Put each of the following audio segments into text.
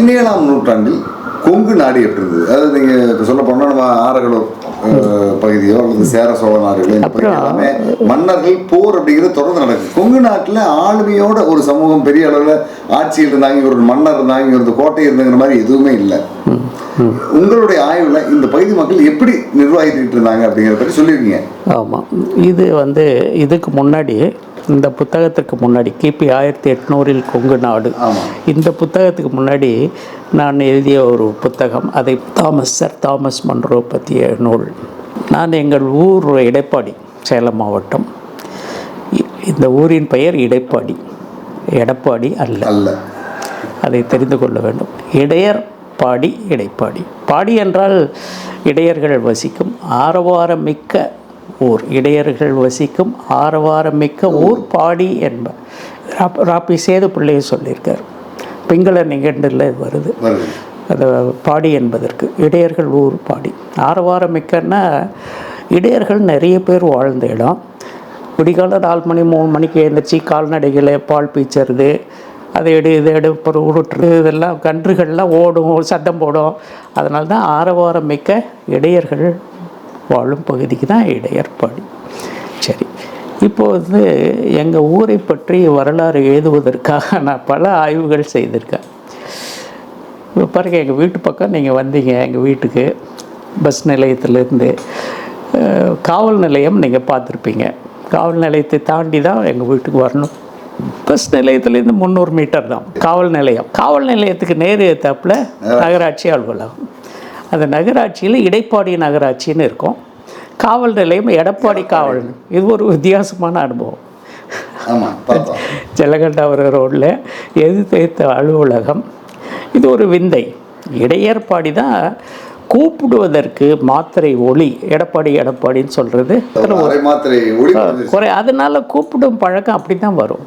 பதினேழாம் நூற்றாண்டில் கொங்கு நாடு எப்படி இருந்தது அதாவது நீங்க இப்ப சொல்ல போனா நம்ம ஆரகளூர் அஹ், பகுதியோ அல்லது சேர சோழ நாடுகளோ இந்த பகுதி எல்லாமே மன்னர்கள் போர் அப்படிங்கிறது தொடர்ந்து நடக்குது. கொங்கு நாட்டுல ஆளுமையோட ஒரு சமூகம் பெரிய அளவுல ஆட்சியில் இருந்தாங்க இவர் ஒரு மன்னர் இருந்தாங்க இவர் ஒரு கோட்டை இருந்தாங்கிற மாதிரி எதுவுமே இல்லை. உங்களுடைய ஆய்வுல இந்த பகுதி மக்கள் எப்படி நிர்வாகித்துக்கிட்டு இருந்தாங்க அப்படிங்கிறத பற்றி சொல்லியிருக்கீங்க ஆமாம் இது வந்து இதுக்கு முன்னாடி இந்த புத்தகத்துக்கு முன்னாடி கிபி ஆயிரத்தி எட்நூறில் கொங்கு நாடு. இந்த புத்தகத்துக்கு முன்னாடி நான் எழுதிய ஒரு புத்தகம் அதை தாமஸ் சர் தாமஸ் மன்றோ பற்றிய நூல். நான் எங்கள் ஊர் இடைப்பாடி சேலம் மாவட்டம். இந்த ஊரின் பெயர் இடைப்பாடி எடப்பாடி அல்ல. அல்ல. அதை தெரிந்து கொள்ள வேண்டும். இடையர் பாடி இடைப்பாடி. பாடி என்றால் இடையர்கள் வசிக்கும் ஆரவாரம் மிக்க ஊர் இடையர்கள் வசிக்கும் ஆரவாரம் மிக்க ஊர் பாடி என்ப ராப்- ராப்பி சேது பிள்ளையை சொல்லியிருக்கார். பிங்கள நிகண்டில் வருது. வருது. அந்த பாடி என்பதற்கு இடையர்கள் ஊர் பாடி. ஆரவாரம் மிக்கன்னா இடையர்கள் நிறைய பேர் வாழ்ந்த இடம். விடிகால நாலு மணி மூணு மணிக்கு எழுந்திரிச்சு கால்நடைகளை பால் பீச்சறது அதை எடு இதை எடு அப்புறம் உருட்டுறது இதெல்லாம் கன்றுகள்லாம் ஓடும் சத்தம் போடும். அதனால தான் ஆரவாரம் மிக்க இடையர்கள் வாழும் பகுதிக்கு தான் இடையர் பாடி சரி. இப்போ வந்து எங்கள் ஊரை பற்றி வரலாறு எழுதுவதற்காக நான் பல ஆய்வுகள் செய்திருக்கேன். இப்போ பாருங்க எங்கள் வீட்டு பக்கம் நீங்கள் வந்தீங்க எங்கள் வீட்டுக்கு பஸ் நிலையத்திலேருந்து காவல் நிலையம் நீங்கள் பார்த்துருப்பீங்க. காவல் நிலையத்தை தாண்டி தான் எங்கள் வீட்டுக்கு வரணும். பஸ் நிலையத்துலேருந்து முந்நூறு மீட்டர் தான். காவல் நிலையம். காவல் நிலையத்துக்கு நேரு ஏத்தாப்புல நகராட்சி அலுவலகம். அந்த நகராட்சியில் இடைப்பாடி நகராட்சின்னு இருக்கும். காவல் நிலையம் எடப்பாடி காவல். இது ஒரு வித்தியாசமான அனுபவம். ஜலகண்டாபுரம் ரோட்டில் எதிர்த்த அலுவலகம்? இது ஒரு விந்தை. இடையற்பாடி தான் கூப்பிடுவதற்கு மாத்திரை ஒளி எடப்பாடி எடப்பாடின்னு சொல்கிறது. குறை. அதனால கூப்பிடும் பழக்கம் அப்படி தான் வரும்.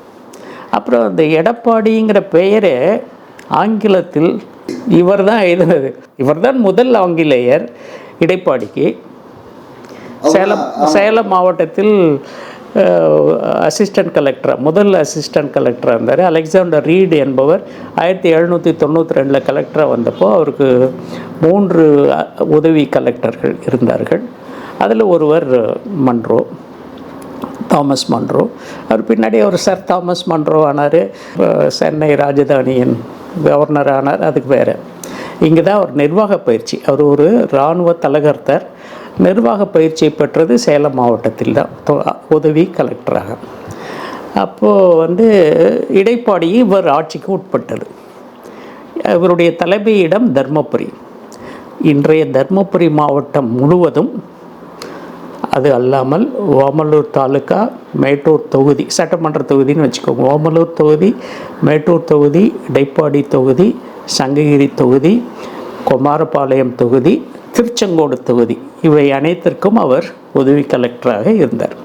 அப்புறம் இந்த எடப்பாடிங்கிற பெயரை ஆங்கிலத்தில் இவர் தான் எழுதினது. இவர் தான் முதல் ஆங்கிலேயர் இடைப்பாடிக்கு. சேலம் சேலம் மாவட்டத்தில் அசிஸ்டன்ட் கலெக்டர் முதல் அசிஸ்டன்ட் கலெக்டராக இருந்தார். அலெக்சாண்டர் ரீட் என்பவர் ஆயிரத்தி எழுநூற்றி தொண்ணூற்றி ரெண்டில் கலெக்டராக வந்தப்போ அவருக்கு மூன்று உதவி கலெக்டர்கள் இருந்தார்கள். அதில் ஒருவர் மன்றோ தாமஸ் மன்றோ. அவர் பின்னாடி அவர் சர் தாமஸ் மன்றோ ஆனார். சென்னை ராஜதானியின் கவர்னர் ஆனார் அதுக்கு வேறு. இங்கே தான் அவர் நிர்வாக பயிற்சி. அவர் ஒரு இராணுவ தலகர்த்தர். நிர்வாக பயிற்சியை பெற்றது சேலம் மாவட்டத்தில் தான் தொ- உதவி கலெக்டராக. அப்போது வந்து இடைப்பாடி இவர் ஆட்சிக்கு உட்பட்டது. இவருடைய தலைமையிடம் தர்மபுரி. இன்றைய தர்மபுரி மாவட்டம் முழுவதும் அது அல்லாமல் ஓமலூர் தாலுக்கா மேட்டூர் தொகுதி சட்டமன்ற தொகுதின்னு வச்சுக்கோங்க. ஓமலூர் தொகுதி மேட்டூர் தொகுதி டைப்பாடி தொகுதி சங்ககிரி தொகுதி குமாரபாளையம் தொகுதி திருச்செங்கோடு தொகுதி. இவை அனைத்திற்கும் அவர் உதவி கலெக்டராக இருந்தார்.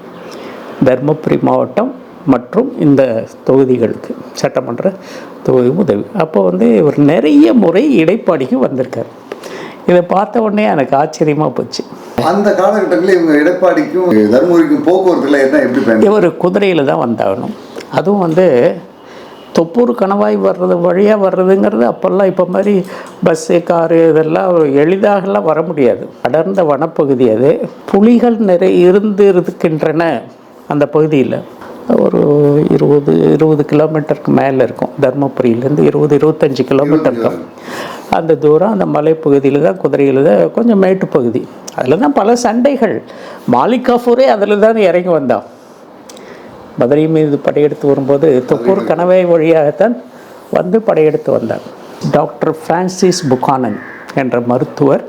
தர்மபுரி மாவட்டம் மற்றும் இந்த தொகுதிகளுக்கு சட்டமன்ற தொகுதி உதவி. அப்போ வந்து இவர் நிறைய முறை இடைப்பாடிக்கு வந்திருக்கார். இதை பார்த்த உடனே எனக்கு ஆச்சரியமாக போச்சு. அந்த காலகட்டத்தில் இவங்க எடப்பாடிக்கும் தர்மபுரிக்கும் போக்குவரத்துல என்ன எப்படி இவர் குதிரையில் தான் வந்தாகணும். அதுவும் வந்து தொப்பூர் கணவாய் வர்றது வழியாக வர்றதுங்கிறது அப்போல்லாம் இப்போ மாதிரி பஸ்ஸு காரு இதெல்லாம் எளிதாகலாம் வர முடியாது. அடர்ந்த வனப்பகுதி அது. புலிகள் நிறைய இருந்து இருக்கின்றன அந்த பகுதியில். ஒரு இருபது இருபது கிலோமீட்டருக்கு மேலே இருக்கும். தர்மபுரியிலேருந்து இருபது இருபத்தஞ்சி கிலோமீட்டர் இருக்கும் அந்த தூரம் அந்த மலைப்பகுதியில் தான் குதிரையில் தான் கொஞ்சம் மேட்டுப்பகுதி அதில் தான் பல சண்டைகள். மாலிகாஃபூரே அதில் தான் இறங்கி வந்தான் மதுரை மீது படையெடுத்து வரும்போது தொப்பூர் கணவாய் வழியாகத்தான் வந்து படையெடுத்து வந்தார். டாக்டர் ஃப்ரான்சிஸ் புகானன் என்ற மருத்துவர்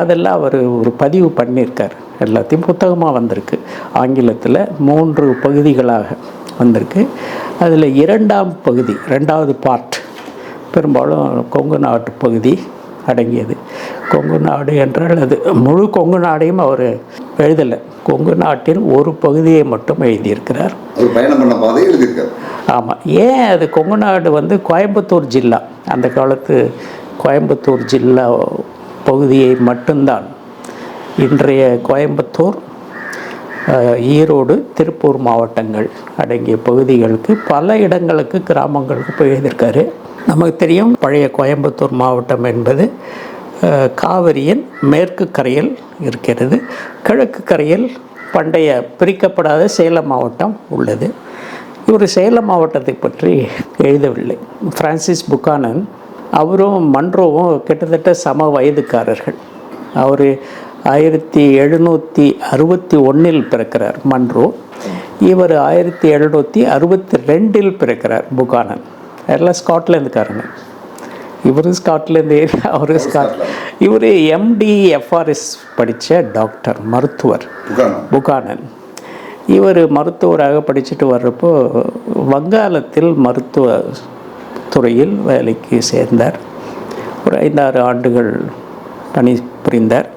அதெல்லாம் அவர் ஒரு பதிவு பண்ணியிருக்கார். எல்லாத்தையும் புத்தகமாக வந்திருக்கு. ஆங்கிலத்தில் மூன்று பகுதிகளாக வந்திருக்கு. அதில் இரண்டாம் பகுதி ரெண்டாவது பார்ட் பெரும்பாலும் கொங்கு நாட்டு பகுதி அடங்கியது. கொங்கு நாடு என்றால் அது முழு கொங்கு நாடையும் அவர் எழுதலை. கொங்கு நாட்டில் ஒரு பகுதியை மட்டும் எழுதியிருக்கிறார். ஆமாம் ஏன் அது கொங்கு நாடு வந்து கோயம்புத்தூர் ஜில்லா? அந்த காலத்து கோயம்புத்தூர் ஜில்லா பகுதியை மட்டும்தான். இன்றைய கோயம்புத்தூர் ஈரோடு திருப்பூர் மாவட்டங்கள் அடங்கிய பகுதிகளுக்கு பல இடங்களுக்கு கிராமங்களுக்கு போய் எழுதியிருக்காரு. நமக்கு தெரியும் பழைய கோயம்புத்தூர் மாவட்டம் என்பது காவிரியின் மேற்கு கரையில் இருக்கிறது. கிழக்கு கரையில் பண்டைய பிரிக்கப்படாத சேலம் மாவட்டம் உள்ளது. இவர் சேலம் மாவட்டத்தை பற்றி எழுதவில்லை. பிரான்சிஸ் புக்கானன் அவரும் மன்றோவும் கிட்டத்தட்ட சம வயதுக்காரர்கள். அவர் ஆயிரத்தி எழுநூற்றி அறுபத்தி ஒன்றில் பிறக்கிறார் மன்றோ. இவர் ஆயிரத்தி எழுநூற்றி அறுபத்தி ரெண்டில் பிறக்கிறார் புகானன் எல்லாம் ஸ்காட்லாந்துக்காரங்க. இவரு ஸ்காட்லாந்து ஏரியா அவரு ஸ்காட் இவர் எம்டி எஃப்ஆர்எஸ் படித்த டாக்டர் மருத்துவர். புகானன். இவர் மருத்துவராக படிச்சுட்டு வர்றப்போ வங்காளத்தில் மருத்துவ துறையில் வேலைக்கு சேர்ந்தார். ஒரு ஐந்தாறு ஆண்டுகள் பணி புரிந்தார்.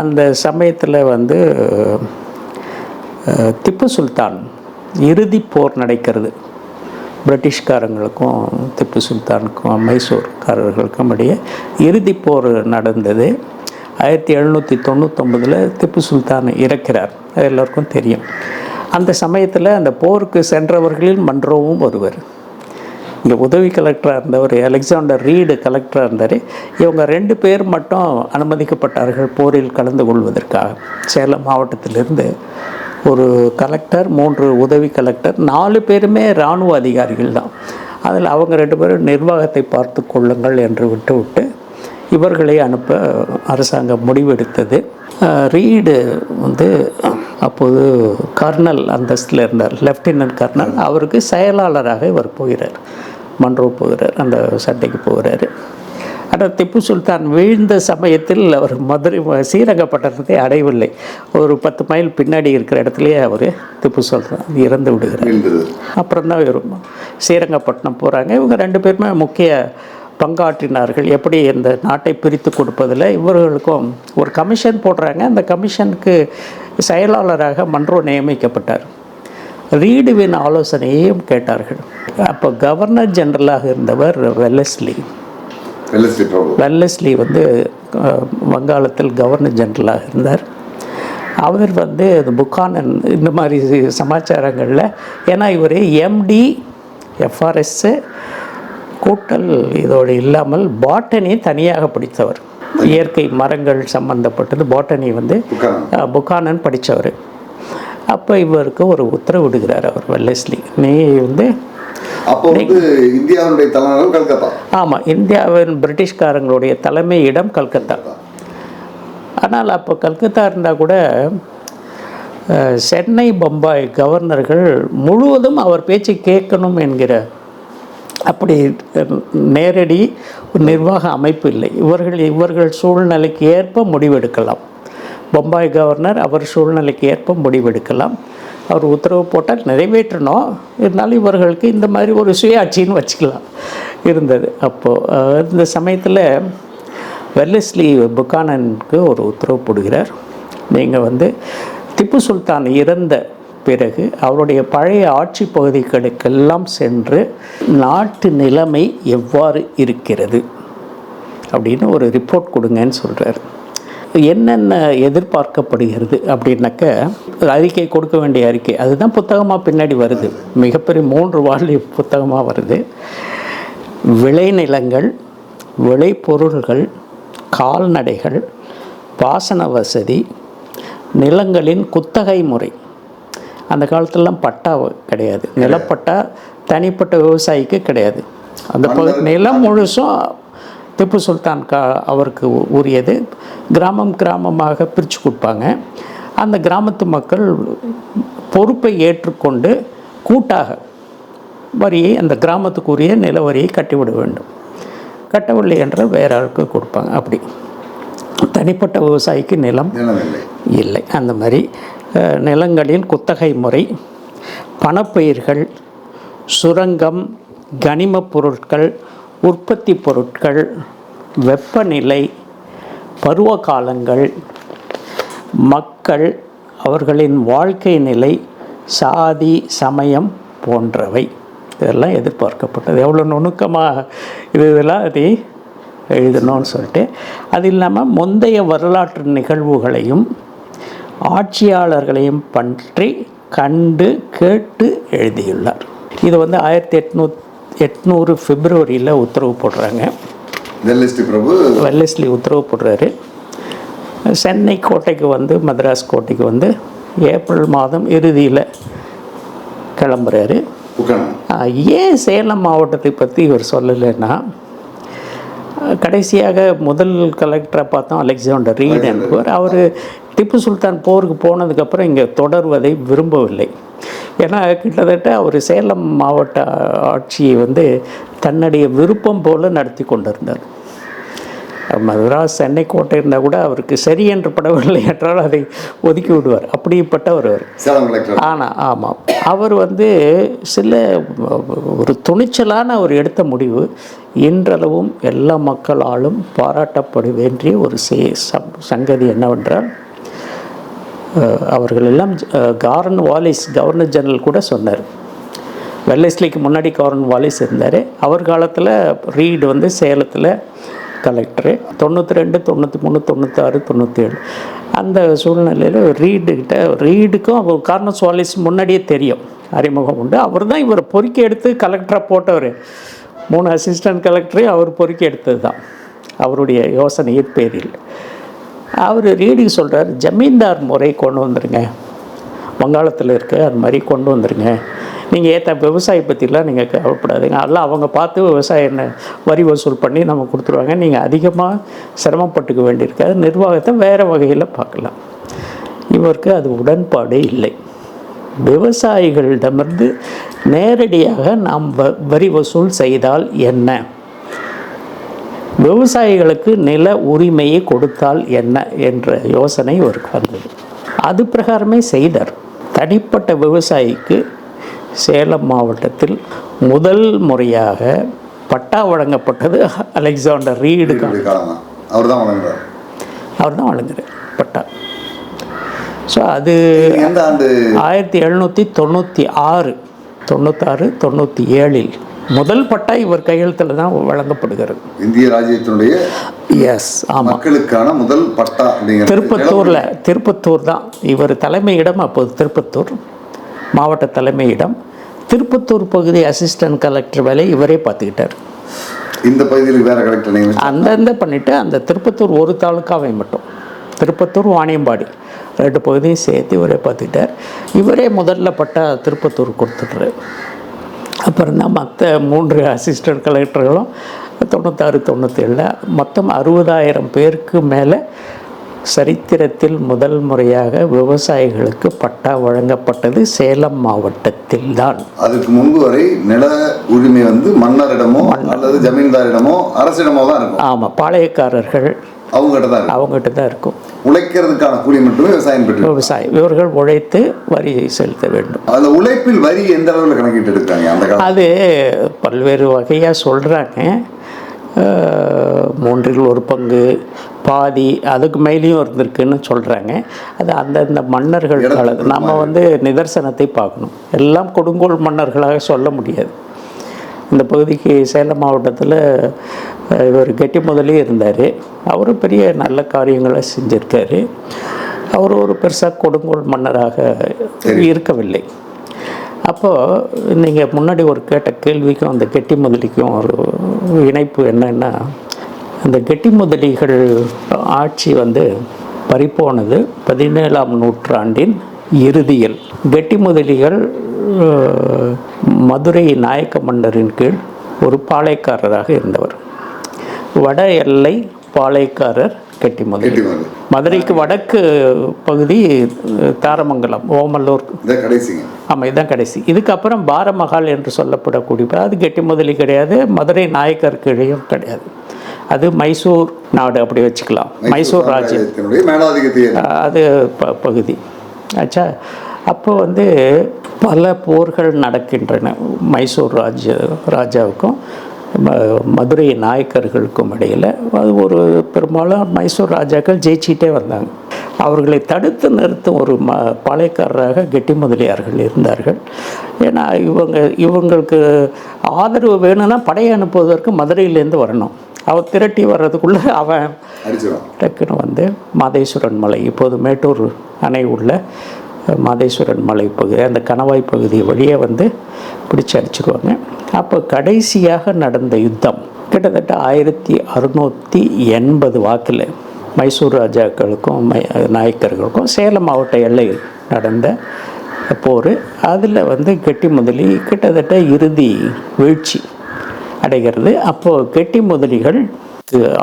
அந்த சமயத்தில் வந்து திப்பு சுல்தான் இறுதி போர் நடக்கிறது. பிரிட்டிஷ்காரங்களுக்கும் திப்பு சுல்தானுக்கும் மைசூர்காரர்களுக்கும் இடையே இறுதி போர் நடந்தது. ஆயிரத்தி எழுநூற்றி தொண்ணூத்தொம்பதில் திப்பு சுல்தான் இறக்கிறார். அது எல்லோருக்கும் தெரியும். அந்த சமயத்தில் அந்த போருக்கு சென்றவர்களில் மன்றோவும் ஒருவர். இங்கே உதவி கலெக்டராக இருந்தவர் அலெக்சாண்டர் ரீடு கலெக்டராக இருந்தார். இவங்க ரெண்டு பேர் மட்டும் அனுமதிக்கப்பட்டார்கள் போரில் கலந்து கொள்வதற்காக. சேலம் மாவட்டத்திலிருந்து ஒரு கலெக்டர் மூன்று உதவி கலெக்டர் நாலு பேருமே இராணுவ அதிகாரிகள் தான். அதில் அவங்க ரெண்டு பேரும் நிர்வாகத்தை பார்த்து கொள்ளுங்கள் என்று விட்டு விட்டு இவர்களை அனுப்ப அரசாங்கம் முடிவெடுத்தது. ரீடு வந்து அப்போது கர்னல் அந்தஸ்தில் இருந்தார். Lieutenant colonel. அவருக்கு செயலாளராக இவர் போகிறார். மன்றோ போகிறார். அந்த சண்டைக்கு போகிறார். ஆனால் திப்பு சுல்தான் வீழ்ந்த சமயத்தில் அவர் மதுரை ஸ்ரீரங்கப்பட்டணத்தை அடையவில்லை. ஒரு பத்து மைல் பின்னாடி இருக்கிற இடத்துலயே அவர் திப்பு சுல்தான் இறந்து விடுகிறார். அப்புறம் தான் இவர் ஸ்ரீரங்கப்பட்டினம் போகிறாங்க இவங்க ரெண்டு பேருமே முக்கிய பங்காற்றினார்கள். எப்படி இந்த நாட்டை பிரித்து கொடுப்பதில் இவர்களுக்கும் ஒரு கமிஷன் போடுறாங்க. அந்த கமிஷனுக்கு செயலாளராக மன்றோ நியமிக்கப்பட்டார். ரீடுவின் ஆலோசனையையும் கேட்டார்கள். அப்போ கவர்னர் ஜெனரலாக இருந்தவர் வெல்லஸ்லி. வெல்லஸ்லி வந்து வங்காளத்தில் கவர்னர் ஜெனரலாக இருந்தார். அவர் வந்து புக்கானன் இந்த மாதிரி சமாச்சாரங்களில் ஏன்னா இவர் எம்டி எஃப்ஆர்எஸ்ஸு கூட்டல் இதோடு இல்லாமல் பாட்டனி தனியாக படித்தவர். இயற்கை மரங்கள் சம்பந்தப்பட்டது பாட்டனி வந்து புக்கானன். படித்தவர். அப்போ இவருக்கு ஒரு உத்தரவிடுகிறார் அவர் வெல்லஸ்லி நீ வந்து அப்போ வந்து இந்தியாவுடைய தலைநகரம் கல்கத்தா. ஆமாம் இந்தியாவின் பிரிட்டிஷ்காரங்களுடைய தலைமை இடம் கல்கத்தா. ஆனால் அப்போ கல்கத்தா இருந்தால் கூட சென்னை பம்பாய் கவர்னர்கள் முழுவதும் அவர் பேச்சு கேட்கணும் என்கிற அப்படி நேரடி ஒரு நிர்வாக அமைப்பு இல்லை. இவர்கள் இவர்கள் சூழ்நிலைக்கு ஏற்ப முடிவெடுக்கலாம். பம்பாய் கவர்னர் அவர் சூழ்நிலைக்கு ஏற்ப முடிவெடுக்கலாம். அவர் உத்தரவு போட்டால் நிறைவேற்றணும். இருந்தாலும் இவர்களுக்கு இந்த மாதிரி ஒரு சுயாட்சின்னு வச்சுக்கலாம். இருந்தது. அப்போது இந்த சமயத்தில் வெல்லஸ்லி புக்கானனுக்கு ஒரு உத்தரவு போடுகிறார். நீங்கள் வந்து திப்பு சுல்தான் இறந்த பிறகு அவருடைய பழைய ஆட்சி பகுதிகளுக்கெல்லாம் சென்று நாட்டு நிலைமை எவ்வாறு இருக்கிறது? அப்படின்னு ஒரு ரிப்போர்ட் கொடுங்கன்னு சொல்கிறார் என்னென்ன எதிர்பார்க்கப்படுகிறது அப்படின்னாக்க ஒரு அறிக்கை கொடுக்க வேண்டிய அறிக்கை. அதுதான் புத்தகமாக பின்னாடி வருது. மிகப்பெரிய மூன்று வால்யூ புத்தகமாக வருது. விளைநிலங்கள் விளைபொருள்கள் கால்நடைகள் பாசன வசதி நிலங்களின் குத்தகை முறை. அந்த காலத்துலலாம் பட்டா கிடையாது. நிலப்பட்டா தனிப்பட்ட விவசாயிக்கு கிடையாது. அந்த நிலம் முழுசும் திப்பு சுல்தான் கா அவருக்கு உரியது. கிராமம் கிராமமாக பிரித்து கொடுப்பாங்க. அந்த கிராமத்து மக்கள் பொறுப்பை ஏற்றுக்கொண்டு கூட்டாக வரியை அந்த கிராமத்துக்குரிய நில வரியை கட்டிவிட வேண்டும். கட்டவில்லை என்றால் வேற ஆளுக்கு கொடுப்பாங்க. அப்படி. தனிப்பட்ட விவசாயிக்கு நிலம் இல்லை. அந்த மாதிரி அஹ், நிலங்களின் குத்தகை முறை பணப்பயிர்கள் சுரங்கம் கனிமப் பொருட்கள் உற்பத்தி பொருட்கள் வெப்பநிலை பருவ காலங்கள் மக்கள் அவர்களின் வாழ்க்கை நிலை சாதி சமயம் போன்றவை. இதெல்லாம் எதிர்பார்க்கப்பட்டது. எவ்வளோ நுணுக்கமாக இது இதெல்லாம் அதை எழுதணும்னு சொல்லிட்டு அது இல்லாமல் முந்தைய வரலாற்று நிகழ்வுகளையும் ஆட்சியாளர்களையும் பற்றி கண்டு கேட்டு எழுதியுள்ளார். இது வந்து ஆயிரத்தி எட்நூத்தி எட்நூறு பிப்ரவரியில் உத்தரவு போடுறாங்க. வெல்லிஸ்டி பிரபு. வெல்லஸ்லி உத்தரவு போடுறாரு. சென்னை கோட்டைக்கு வந்து மദ്രാஸ் கோட்டைக்கு வந்து ஏப்ரல் மாதம் இறுதியில் கிளம்புறாரு. ஏன் சேலம் மாவட்டத்தை பற்றி இவர் சொல்லலைன்னா கடைசியாக முதல் கலெக்டரை பார்த்தோம் அலெக்சாண்டர் ரீட் என்பவர். அவர் திப்பு சுல்தான் போருக்கு போனதுக்கப்புறம் இங்கே தொடர்வதை விரும்பவில்லை. ஏன்னா கிட்டத்தட்ட அவர் சேலம் மாவட்ட ஆட்சியை வந்து தன்னுடைய விருப்பம் போல நடத்தி கொண்டிருந்தார். மதுராஸ் சென்னை கோட்டை இருந்தால் கூட அவருக்கு சரி என்று படவில்லை என்றால் அதை ஒதுக்கி விடுவார். அப்படிப்பட்டவர் அவர். ஆனால் ஆமாம் அவர் வந்து சில ஒரு துணிச்சலான அவர் எடுத்த முடிவு இன்றளவும் எல்லா மக்களாலும் பாராட்டப்பட வேண்டிய ஒரு சங்கதி என்னவென்றால் அவர்கள் எல்லாம் கார்ன் வாலிஸ் கவர்னர் ஜெனரல் கூட சொன்னார். வெள்ளைஸ்லிக்கு முன்னாடி கார்ன் வாலிஸ் இருந்தார். அவர் காலத்தில் ரீடு வந்து சேலத்தில் கலெக்டரு தொண்ணூற்றி ரெண்டு தொண்ணூற்றி மூணு தொண்ணூத்தாறு தொண்ணூற்றி ஏழு அந்த சூழ்நிலையில் ரீடுக்கிட்ட ரீடுக்கும் அவர் கார்னஸ் வாலிஸ் முன்னாடியே தெரியும். அறிமுகம் உண்டு. அவர் தான் இவர் பொறுக்கி எடுத்து கலெக்டராக போட்டவர். மூணு அசிஸ்டன்ட் கலெக்டரையும் அவர் பொறுக்கி எடுத்தது தான் அவருடைய யோசனையின் பேரில். அவர் ரீடிங் சொல்கிறார் ஜமீன்தார் முறை கொண்டு வந்துடுங்க வங்காளத்தில் இருக்க அது மாதிரி கொண்டு வந்துடுங்க நீங்கள் ஏற்ற விவசாயி பற்றிலாம் நீங்கள் கவலைப்படாதுங்க. அதெல்லாம் அவங்க பார்த்து விவசாயம் வரி வசூல் பண்ணி நம்ம கொடுத்துருவாங்க. நீங்கள் அதிகமாக சிரமப்பட்டுக்க வேண்டியிருக்காது. நிர்வாகத்தை வேறு வகையில் பார்க்கலாம். இவருக்கு அது உடன்பாடே இல்லை. விவசாயிகளிடமிருந்து நேரடியாக நாம் வ- வரி வசூல் செய்தால் என்ன? விவசாயிகளுக்கு நில உரிமையை கொடுத்தால் என்ன என்ற யோசனை இவருக்கு வந்தது. அது பிரகாரமே செய்தார். தனிப்பட்ட விவசாயிக்கு சேலம் மாவட்டத்தில் முதல் முறையாக பட்டா வழங்கப்பட்டது அலெக்சாண்டர் தான் அவர் தான் வழங்குறார். அவர் தான் வழங்குறார் பட்டா. ஸோ அது ஆயிரத்தி எழுநூற்றி தொண்ணூற்றி ஆறு தொண்ணூத்தாறு தொண்ணூற்றி ஏழில் முதல் பட்டா இவர் கையெழுத்தில் தான் வழங்கப்படுகிறது. இந்திய ராஜ்யத்தினுடைய எஸ் ஆமாம் மக்களுக்கான முதல் பட்டா திருப்பத்தூரில் திருப்பத்தூர் தான் இவர் தலைமையிடம் அப்போது திருப்பத்தூர் மாவட்ட தலைமையிடம் திருப்பத்தூர் பகுதி அசிஸ்டன்ட் கலெக்டர் வேலையை இவரே பார்த்துக்கிட்டார். இந்த பகுதியில் வேற கலெக்டர் அந்தந்த பண்ணிவிட்டு அந்த திருப்பத்தூர் ஒரு தாலுக்காவை மட்டும் திருப்பத்தூர் வாணியம்பாடி ரெண்டு பகுதியும் சேர்த்து இவரே பார்த்துக்கிட்டார். இவரே முதல்ல பட்டா திருப்பத்தூர் கொடுத்துட்ரு அப்புறம் தான் மற்ற மூன்று அசிஸ்டன்ட் கலெக்டர்களும் தொண்ணூத்தாறு தொண்ணூற்றேழில் மொத்தம் அறுபதாயிரம் பேருக்கு மேலே சரித்திரத்தில் முதல் முறையாக விவசாயிகளுக்கு பட்டா வழங்கப்பட்டது சேலம் மாவட்டத்தில் தான். அதுக்கு முன்பு வரை நில உரிமை வந்து மன்னரிடமோ அல்லது ஜமீன்தாரிடமோ அரசிடமோ தான் இருக்கும். ஆமாம் பாளையக்காரர்கள் அவங்ககிட்ட தான் அவங்ககிட்ட தான் இருக்கும். உழைக்கிறதுக்கான கூலி மட்டுமே விவசாயம் பெற்று விவசாயி இவர்கள் உழைத்து வரி செலுத்த வேண்டும். அந்த உழைப்பில் வரி எந்த அளவில் கணக்கிட்டு எடுக்கிறாங்க? அந்த அது பல்வேறு வகையாக சொல்கிறாங்க மூன்றில் ஒரு பங்கு பாதி அதுக்கு மேலேயும் இருந்திருக்குன்னு சொல்கிறாங்க அது அந்தந்த மன்னர்கள் நம்ம வந்து நிதர்சனத்தை பார்க்கணும். எல்லாம் கொடுங்கோல் மன்னர்களாக சொல்ல முடியாது. இந்த பகுதிக்கு சேலம் மாவட்டத்தில் இவர் கெட்டி முதலே இருந்தார். அவரும் பெரிய நல்ல காரியங்களை செஞ்சுருக்காரு. அவர் ஒரு பெருசாக கொடுங்கோல் மன்னராக இருக்கவில்லை. அப்போது நீங்கள் முன்னாடி ஒரு கேட்ட கேள்விக்கும் அந்த கெட்டி முதலிக்கும் ஒரு இணைப்பு என்னன்னா அந்த கெட்டி முதலிகள் ஆட்சி வந்து பறிப்போனது பதினேழாம் நூற்றாண்டின் இறுதியில். கெட்டி முதலிகள் மதுரை நாயக்க மன்னரின் கீழ் ஒரு பாளையக்காரராக இருந்தவர். வட எல்லை பாளையக்காரர் கெட்டி முதலி. மதுரைக்கு வடக்கு பகுதி தாரமங்கலம் ஓமல்லூர். ஆமாம் இதுதான் கடைசி. இதுக்கப்புறம் பாரமகால் என்று சொல்லப்படக்கூடிய அது கெட்டி முதலி கிடையாது மதுரை நாயக்கர் கீழையும் கிடையாது. அது மைசூர் நாடு அப்படி வச்சுக்கலாம். மைசூர் ராஜ்யம். அது ப பகுதி. ஆச்சா அப்போ வந்து பல போர்கள் நடக்கின்றன மைசூர் ராஜ்ய ராஜாவுக்கும் ம- மதுரை நாயக்கர்களுக்கும் இடையில். அது ஒரு பெரும்பாலும் மைசூர் ராஜாக்கள் ஜெயிச்சிட்டே வந்தாங்க. அவர்களை தடுத்து நிறுத்தும் ஒரு ம பாளையக்காரராக கெட்டி முதலியார்கள் இருந்தார்கள். ஏன்னா இவங்க இவங்களுக்கு ஆதரவு வேணும்னா படையை அனுப்புவதற்கு மதுரையிலேருந்து வரணும். அவன் திரட்டி வர்றதுக்குள்ளே அவன் டக்குன்னு வந்து மாதேஸ்வரன் மலை இப்போது மேட்டூர் அணை உள்ள மாதேஸ்வரன் மலை பகுதி அந்த கணவாய் பகுதி வழியே வந்து பிடிச்சி அடிச்சிருவாங்க அப்போ கடைசியாக நடந்த யுத்தம் கிட்டத்தட்ட ஆயிரத்தி அறுநூற்றி எண்பது வாக்கில் மைசூர் ராஜாக்களுக்கும் மை நாயக்கர்களுக்கும் சேலம் மாவட்ட எல்லையில் நடந்த போர். அதில் வந்து கெட்டி முதலி கிட்டத்தட்ட இறுதி வீழ்ச்சி அடைகிறது. அப்போது கெட்டி முதலிகள்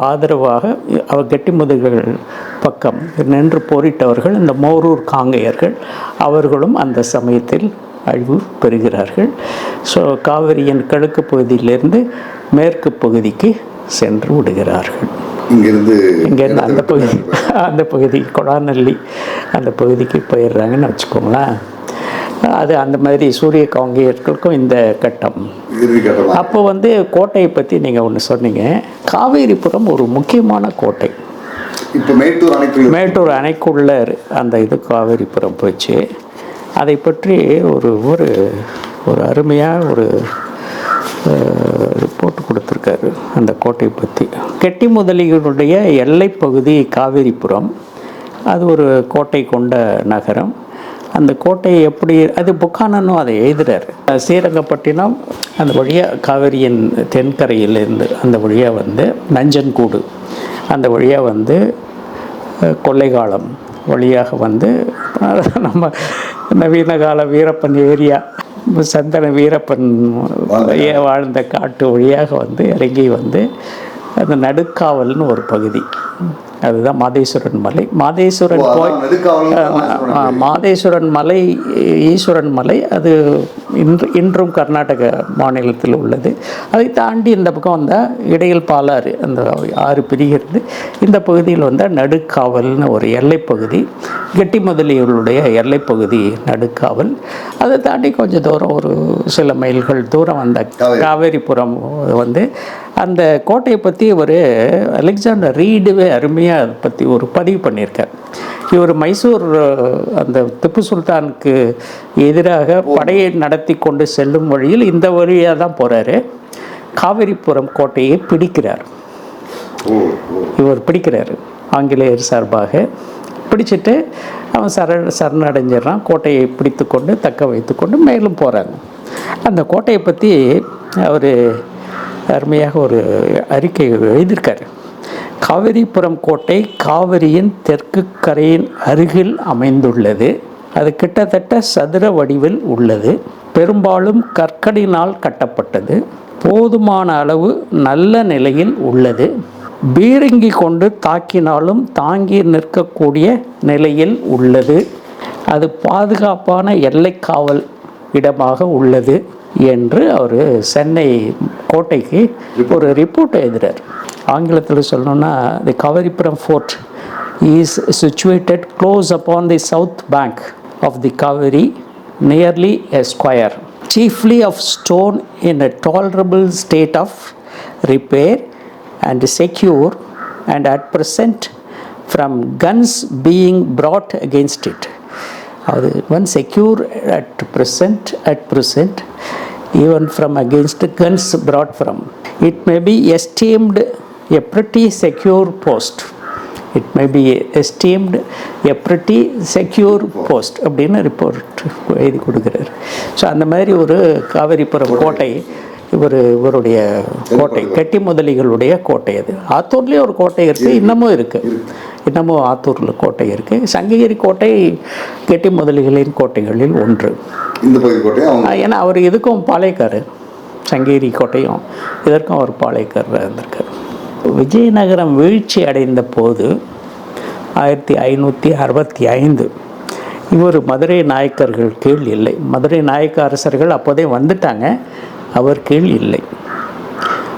ஆதரவாக அவ கெட்டி முதலிகள் பக்கம் நின்று போரிட்டவர்கள் இந்த மோரூர் காங்கையர்கள் அவர்களும் அந்த சமயத்தில் அழிவு பெறுகிறார்கள். ஸோ காவிரியின் கிழக்கு பகுதியிலிருந்து மேற்கு பகுதிக்கு சென்று விடுகிறார்கள். இங்கிருந்து இங்கேருந்து அந்த பகுதி அந்த பகுதி கொடாநல்லி அந்த பகுதிக்கு போயிடுறாங்கன்னு வச்சுக்கோங்களேன். அது அந்த மாதிரி சூரிய காங்கேயர்களுக்கும் இந்த கட்டம். அப்போ வந்து கோட்டையை பற்றி நீங்கள் ஒன்று சொன்னீங்க. காவேரிபுரம் ஒரு முக்கியமான கோட்டை. இப்போ மேட்டூர் அணைக்குள்ள மேட்டூர் அணைக்குள்ள அந்த இது காவேரிபுரம் போச்சு. அதை பற்றி ஒரு ஒரு ஒரு அருமையாக ஒரு ரிப்போர்ட் கொடுத்துருக்காரு அந்த கோட்டையை பற்றி கெட்டி முதலிகளுடைய எல்லைப்பகுதி காவேரிபுரம் அது ஒரு கோட்டை கொண்ட நகரம். அந்த கோட்டை எப்படி அது புக்கானனும் அதை எழுதுறாரு. ஸ்ரீரங்கப்பட்டினம் அந்த வழியாக காவிரியின் தென்கரையிலேருந்து அந்த வழியாக வந்து நஞ்சன்கூடு. அந்த வழியாக வந்து கொள்ளைகாலம் வழியாக வந்து நம்ம நவீன கால வீரப்பன் ஏரியா சந்தன வீரப்பன் ஏ- வாழ்ந்த காட்டு வழியாக வந்து இறங்கி வந்து அந்த நடுக்காவல்னு ஒரு பகுதி. அதுதான் மாதேஸ்வரன் மலை. மாதேஸ்வரன் கோயில் மாதேஸ்வரன் மலை ஈஸ்வரன் மலை அது இன்று இன்றும் கர்நாடக மாநிலத்தில் உள்ளது. அதை தாண்டி இந்த பக்கம் வந்தால் இடையில் பாலாறு அந்த ஆறு பிரிகிறது. இந்த பகுதியில் வந்தால் நடுக்காவல்னு ஒரு எல்லைப்பகுதி கெட்டி முதலியவர்களுடைய எல்லைப்பகுதி நடுக்காவல். அதை தாண்டி கொஞ்சம் தூரம் ஒரு சில மைல்கள் தூரம் வந்த காவேரி. காவேரிபுரம் வந்து அந்த கோட்டையை பற்றி ஒரு அலெக்சாண்டர் ரீடுவே அருமையாக அதை பற்றி ஒரு பதிவு பண்ணியிருக்கார். இவர் மைசூர் அந்த திப்பு சுல்தானுக்கு எதிராக படையை நடத்தி கொண்டு செல்லும் வழியில் இந்த வழியாக தான் போகிறாரு காவிரிபுரம் கோட்டையை பிடிக்கிறார். இவர் பிடிக்கிறாரு. ஆங்கிலேயர் சார்பாக பிடிச்சிட்டு அவன் சர சரணடைஞ்சிடறான். கோட்டையை பிடித்து கொண்டு தக்க வைத்துக்கொண்டு மேலும் போகிறாங்க அந்த கோட்டையை பற்றி அவர் அருமையாக ஒரு அறிக்கை எழுதியிருக்காரு. காவிரிபுரம் கோட்டை காவிரியின் தெற்கு கரையின் அருகில் அமைந்துள்ளது. அது கிட்டத்தட்ட சதுர வடிவில் உள்ளது. பெரும்பாலும் கற்களினால் கட்டப்பட்டது. போதுமான அளவு நல்ல நிலையில் உள்ளது. பீரங்கி கொண்டு தாக்கினாலும் தாங்கி நிற்கக்கூடிய நிலையில் உள்ளது. அது பாதுகாப்பான எல்லைக்காவல் இடமாக உள்ளது என்று அவர் சென்னை கோட்டைக்கு ஒரு ரிப்போர்ட் எழுதுறார். ஆங்கிலத்தில் சொல்லணும்னா the Kavaripuram fort is situated close upon the south bank of the Kaveri, nearly a square, chiefly of stone in a tolerable state of repair and secure, and at present from guns being brought against it. அது one secure at present at present even from against guns brought from it may be esteemed a pretty secure post It may be esteemed a pretty secure post அப்படின்னு report எழுதி கொடுக்குறாரு. So அந்த மாதிரி ஒரு காவிரிப்புறம் கோட்டை இவர் இவருடைய கோட்டை கெட்டி முதலிகளுடைய கோட்டை அது. ஆத்தூர்லேயே ஒரு கோட்டை இருக்குது இன்னமும் இருக்குது இன்னமும் ஆத்தூரில் கோட்டை இருக்குது சங்ககிரி கோட்டை கெட்டி முதலிகளின் கோட்டைகளில் ஒன்று. ஏன்னா அவர் இதுக்கும் பாளையக்காரர். சங்ககிரி கோட்டையும் இதற்கும் அவர் பாளையக்காரராக இருந்திருக்கார். விஜயநகரம் வீழ்ச்சி அடைந்த போது ஆயிரத்தி ஐநூற்றி அறுபத்தி ஐந்து. இவர் மதுரை நாயக்கர்கள் கீழ் இல்லை. மதுரை நாயக்க அரசர்கள் அப்போதே வந்துட்டாங்க. அவர் கீழ் இல்லை.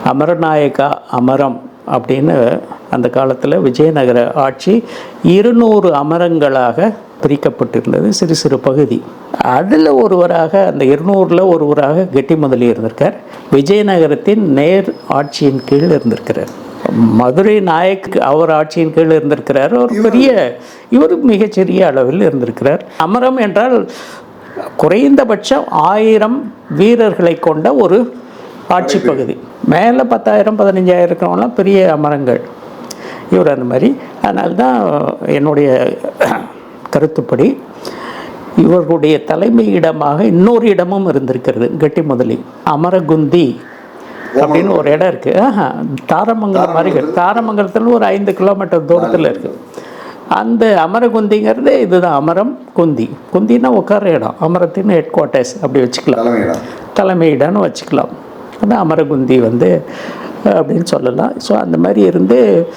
அமரநாயக்கா அமரம் அப்படின்னு அந்த காலத்தில் விஜயநகர ஆட்சி இருநூறு அமரங்களாக பிரிக்கப்பட்டிருந்தது. சிறு சிறு பகுதி. அதில் ஒருவராக அந்த இருநூறில் ஒருவராக கெட்டி முதலி இருந்திருக்கார் விஜயநகரத்தின் நேர் ஆட்சியின் கீழ் இருந்திருக்கிறார். மதுரை நாயக் அவர் ஆட்சியின் கீழ் இருந்திருக்கிறார். ஒரு பெரிய இவர் மிகச்சிறிய அளவில் இருந்திருக்கிறார். அமரம் என்றால் குறைந்தபட்சம் ஆயிரம் வீரர்களை கொண்ட ஒரு ஆட்சி பகுதி. மேலே பத்தாயிரம் பதினஞ்சாயிரம் இருக்கிறவங்களாம் பெரிய மரங்கள் இவர் அந்த மாதிரி. அதனால தான் என்னுடைய கருத்துப்படி இவர்களுடைய தலைமையிடமாக இன்னொரு இடமும் இருந்திருக்கிறது கெட்டி முதலி. அமரகுந்தி. அப்படின்னு ஒரு இடம் இருக்கு. ஆஹா, தாரமங்கலம் அருகே தாரமங்கலத்துல? ஒரு ஐந்து கிலோமீட்டர் தூரத்தில் இருக்கு. அந்த அமரகுந்திங்கிறது இதுதான் அமரம் குந்தி. குந்தின்னா உட்கார இடம். அமரத்தின் ஹெட் குவார்ட்டர்ஸ் அப்படி வச்சுக்கலாம். தலைமையிடம். தலைமையிடம்னு வச்சுக்கலாம். அது அமரகுந்தி வந்து அப்படின்னு சொல்லலாம். ஸோ அந்த மாதிரி இருந்து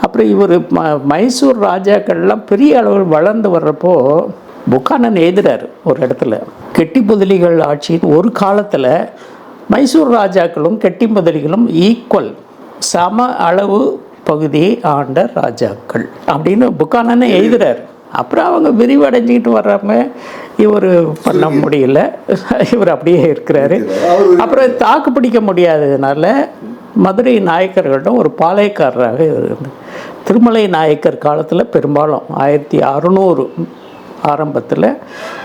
அப்புறம் இவர் ம மைசூர் ராஜாக்கள்லாம் பெரிய அளவில் வளர்ந்து வர்றப்போ புக்கானன் எழுதுறார் ஒரு இடத்துல. கெட்டி முதலிகள் ஆட்சியின் ஒரு காலத்தில் மைசூர் ராஜாக்களும் கெட்டி முதலிகளும் ஈக்குவல் சம அளவு பகுதியை ஆண்ட ராஜாக்கள் அப்படின்னு புக்கானனே எழுதுறார். அப்புறம் அவங்க விரிவடைஞ்சிக்கிட்டு வர்றாங்க இவர் பண்ண முடியல. இவர் அப்படியே இருக்கிறாரு. அப்புறம் தாக்கு பிடிக்க முடியாததுனால மதுரை நாயக்கர்களிடம் ஒரு பாளையக்காரராக இருந்து திருமலை நாயக்கர் காலத்தில் பெரும்பாலும் ஆயிரத்தி அறுநூறு ஆரம்பத்தில்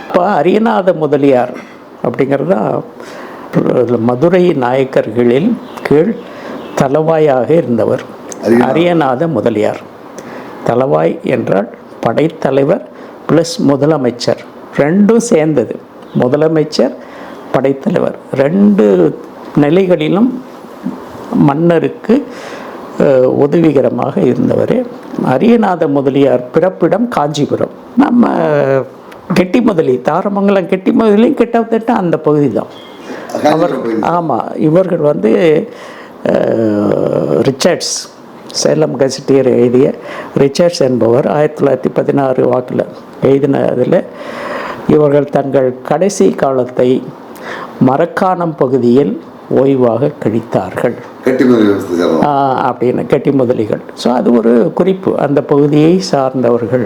இப்போ அரியநாத முதலியார் அப்படிங்கிறது தான் மதுரை நாயக்கர்களில் கீழ் தலவாயாக இருந்தவர் அரியநாத முதலியார். தலவாய் என்றால் படைத்தலைவர் ப்ளஸ் முதலமைச்சர். ரெண்டும் சேர்ந்தது. முதலமைச்சர் படைத்தலைவர். ரெண்டு நிலைகளிலும் மன்னருக்கு உதவிகரமாக இருந்தவர் அரியநாத முதலியார். பிறப்பிடம் காஞ்சிபுரம். நம்ம கெட்டி முதலி தாரமங்கலம் கெட்டி முதலியும் கிட்டத்தட்ட அந்த பகுதி தான் போய் ஆமாம் இவர்கள் வந்து ரிச்சர்ட்ஸ் சேலம் கசிட்டியர் எழுதிய ரிச்சர்ட்ஸ் என்பவர் ஆயிரத்தி தொள்ளாயிரத்தி பதினாறு வாக்கில் எழுதினதில் இவர்கள் தங்கள் கடைசி காலத்தை மரக்காணம் பகுதியில் ஓய்வாக கழித்தார்கள். அப்படின்னு கெட்டி முதலிகள். ஸோ அது ஒரு குறிப்பு. அந்த பகுதியை சார்ந்தவர்கள்.